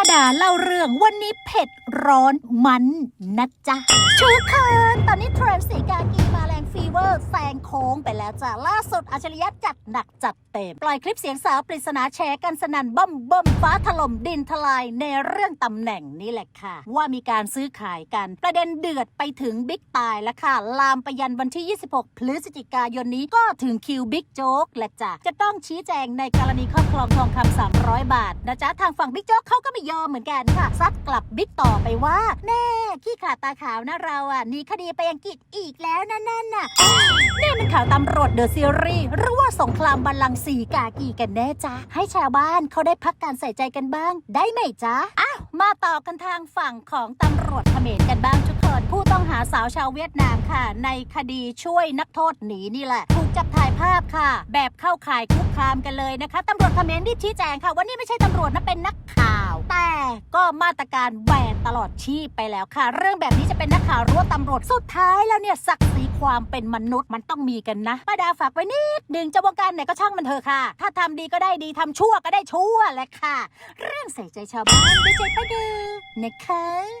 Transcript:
าดาเล่าเรื่องวันนี้เผ็ดร้อนมันนะจ๊ะชูค่ะ อร์แซงโค้งไปแล้วจ้ะล่าสุดอัจฉริยะจัดหนักจัดเต็ม ปล่อยคลิปเสียงสาวปริศนาแชร์กันสนั่นบ่มบ่มฟ้าถล่มดินทลายในเรื่องตำแหน่งนี่แหละค่ะ ว่ามีการซื้อขายกัน ประเด็นเดือดไปถึงบิ๊กตายแล้วค่ะ ลามไปยันวันที่ 26 พฤศจิกายนนี้ก็ถึงคิวบิ๊กโจ๊กและจ้ะจะต้องชี้แจงในกรณีครอบครองทองคำ300 บาทนะจ๊ะทางฝั่งบิ๊กโจ๊กเขาก็ไม่ยอมเหมือนกันค่ะซัดกลับบิ๊กต่อไปว่าแน่ขี้ขาดตาขาวนะเราอะหนีคดีไปอังกฤษอีกแล้วนั่นน่ะนี่มันข่าวตำรวจเดอะซีรีส์หรือว่าสงครามบัลลังก์สีกากีกันแน่จ๊ะให้ชาวบ้านเขาได้พักการใส่ใจกันบ้าง ได้ไหมจ๊ะอ้าวมาต่อกันทางฝั่งของตำรวจเขมรกันบ้างทุกคนผู้ต้องหาสาวชาวเวียดนามค่ะ ในคดีช่วยนักโทษหนีนี่แหละถูกจับถ่ายภาพค่ะ แบบเข้าข่ายคุกคามกันเลยนะคะตำรวจเขมรรีบชี้แจงค่ะว่านี่ไม่ใช่ตำรวจนะเป็นนักข่าว แต่ก็มาตรการแบนตลอดชีพไปแล้วค่ะ เรื่องแบบนี้จะเป็นนักข่าวรั้วตำรวจสุดท้ายแล้วเนี่ยศักดิ์ศรีความเป็นมนุษย์มันต้องมีกันนะป้าดาฝากไว้นิดหนึ่งจะวงการไหนก็ช่างมันเถอะค่ะ ถ้าทำดีก็ได้ดีทำชั่วก็ได้ชั่วแหละค่ะ เรื่องใส่ใจชาวบ้านด้วยใจป้าดานะคะ